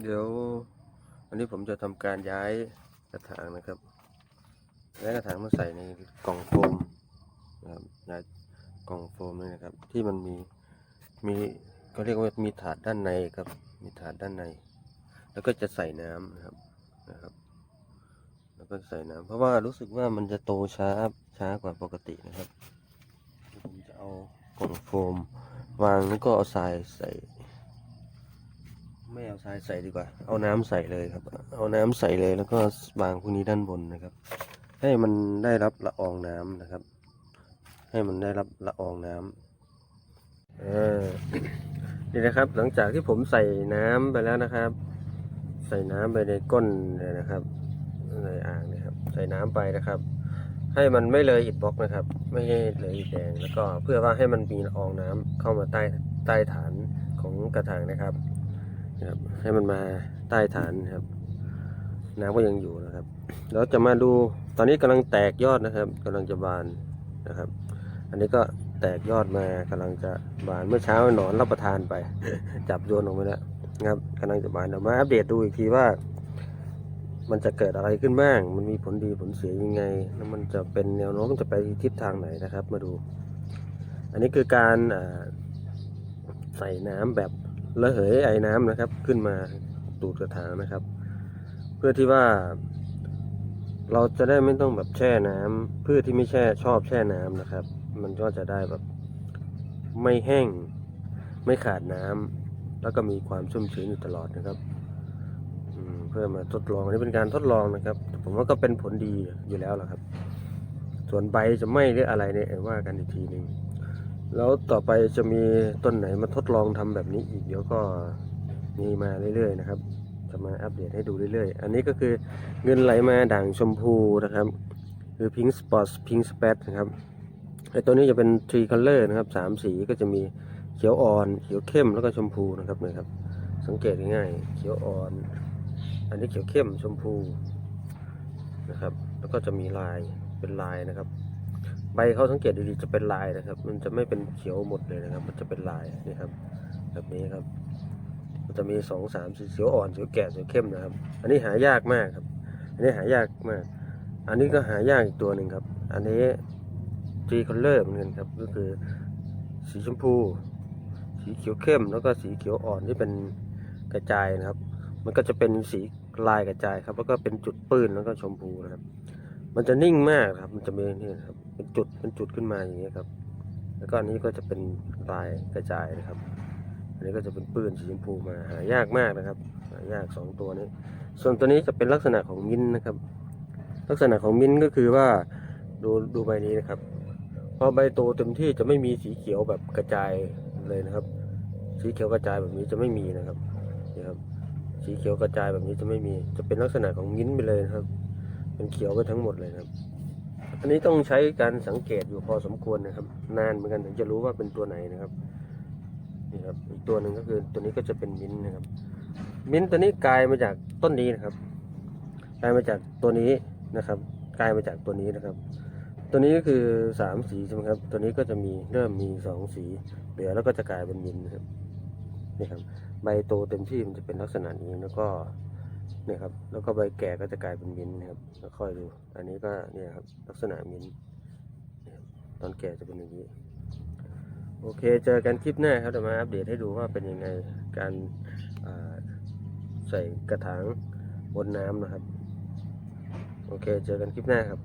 เดี๋ยววันนี้ผมจะทำการย้ายกระถางนะครับย้ายกระถางมาใส่ในกล่องโฟมนะครับย้ายกล่องโฟมนี่นะครับ ที่มันมีมีก็เรียกว่ามีถาดด้านในครับ มีถาดด้านใน แล้วก็จะใส่น้ำนะครับนะครับ แล้วก็ใส่น้ำเพราะว่ารู้สึกว่ามันจะโตช้าช้ากว่าปกตินะครับผมจะเอากล่องโฟม วางแล้วก็เอาทรายใส่ ไม่เอาทรายใส่ดีกว่า เอาน้ำใส่เลยครับ เอาน้ำใส่เลยแล้วก็วางพวกนี้ด้านบนนะครับ ให้มันได้รับละอองน้ำนะครับ ให้มันได้รับละอองน้ำเออนี่นะครับ หลังจากที่ผมใส่น้ำไปแล้วนะครับ ใส่น้ำไปในก้นเนี่ยนะครับในอ่างนะครับ ใส่น้ำไปนะครับ ให้มันไม่เลยอิฐบล็อกนะครับ ไม่ให้เลยอิฐแดงแล้วก็เพื่อว่าให้มันมีละอองน้ำเข้ามาใต้ใต้ฐานของกระถางนะครับ นะครับ ให้มันมาใต้ฐานนะครับ น้ำก็ยังอยู่นะครับ แล้วจะมาดูตอนนี้กำลังแตกยอดนะครับกำลังจะบานนะครับ อันนี้ก็แตกยอดมากำลังจะบานเมื่อเช้าหนอนรับประทานไป จับโยนออกมาแล้วนะครับกำลังจะบานเดี๋ยวมาอัปเดตดูอีกทีว่า มันจะเกิดอะไรขึ้นบ้าง มันมีผลดีผลเสียยังไง แล้วมันจะเป็นแนวโน้มจะไปทิศทางไหนนะครับ มาดู อันนี้คือการใส่น้ำแบบ ระเหยไอ้น้ำนะครับ ขึ้นมาตูดกระถางนะครับ เพื่อที่ว่าเราจะได้ไม่ต้องแบบแช่น้ำพืชที่ไม่แช่ชอบแช่น้ำนะครับ มันก็จะได้แบบไม่แห้ง ไม่ขาดน้ำแล้วก็มีความชุ่มชื้นอยู่ตลอดนะครับเพื่อมาทดลองอันนี้เป็นการทดลองนะครับ ผมว่าก็เป็นผลดีอยู่แล้วล่ะครับ ส่วนใบจะไหม้หรืออะไรเนี่ยว่ากันอีกทีหนึ่ง แล้วต่อไปจะมีต้นไหนมาทดลองทำแบบนี้อีกเดี๋ยวก็มีมาเรื่อยๆนะครับ จะมาอัปเดตให้ดูเรื่อยๆ อันนี้ก็คือเงินไหลมาด่างชมพูนะครับ คือ Pink Spot Pink Spat นะครับไอตัวนี้จะเป็น Tree Color นะครับสามสีก็จะมีเขียวอ่อนเขียวเข้มแล้วก็ชมพูนะครับเนี่ยครับ สังเกตง่ายๆเขียวอ่อน อันนี้เขียวเข้มชมพูนะครับ แล้วก็จะมีลายเป็นลายนะครับ ใบเขาสังเกตดีๆจะเป็นลายนะครับ มันจะไม่เป็นเขียวหมดเลยนะครับ มันจะเป็นลายนี่ครับ แบบนี้ครับ มันจะมีสองสามสีเขียวอ่อนเขียวแก่เขียวเข้มนะครับ อันนี้หายากมากครับ อันนี้หายากมาก อันนี้ก็หายากอีกตัวหนึ่งครับ อันนี้ทีคัลเลอร์เหมือนกันครับ ก็คือสีชมพู สีเขียวเข้ม แล้วก็สีเขียวอ่อนที่เป็นกระจายนะครับ มันก็จะเป็นสีลายกระจายครับ แล้วก็เป็นจุดปื้นแล้วก็ชมพูนะครับ มันจะนิ่งมากครับ มันจะมีนี่นะครับ เป็นจุดเป็นจุดขึ้นมาอย่างเงี้ยครับ แล้วก็อันนี้ก็จะเป็นลายกระจายนะครับ อันนี้ก็จะเป็นปืนสีชมพูมาหายากมากนะครับหายากสองตัวนี้ ส่วนตัวนี้จะเป็นลักษณะของมิ้นนะครับ ลักษณะของมิ้นก็คือว่าดูดูใบนี้นะครับพอใบโตเต็มที่จะไม่มีสีเขียวแบบกระจายเลยนะครับ สีเขียวกระจายแบบนี้จะไม่มีนะครับนี่ครับสีเขียวกระจายแบบนี้จะไม่มี จะเป็นลักษณะของมิ้นไปเลยนะครับ เป็นเขียวไปทั้งหมดเลยนะครับ อันนี้ต้องใช้การสังเกตอยู่พอสมควรนะครับ นานเหมือนกันถึงจะรู้ว่าเป็นตัวไหนนะครับนี่ครับอีกตัวหนึ่งก็คือตัวนี้ก็จะเป็นมิ้นท์นะครับ มิ้นท์ตัวนี้กลายมาจากต้นนี้นะครับ กลายมาจากตัวนี้นะครับ กลายมาจากตัวนี้นะครับ ตัวนี้ก็คือสามสีใช่ไหมครับ ตัวนี้ก็จะมีเริ่มมีสองสีเหลือแล้วก็จะกลายเป็นมิ้นท์นะครับนี่ครับใบโตเต็มที่มันจะเป็นลักษณะนี้แล้วก็ เนี่ยครับ แล้วก็ใบแก่ก็จะกลายเป็นมิ้นท์นะครับแล้วค่อยดู อันนี้ก็เนี่ยครับ ลักษณะมิ้นท์ตอนแก่จะเป็นอย่างนี้ โอเค เจอกันคลิปหน้าครับเดี๋ยวมาอัปเดตให้ดูว่าเป็นยังไงการใส่กระถางบนน้ำนะครับ โอเค เจอกันคลิปหน้าครับ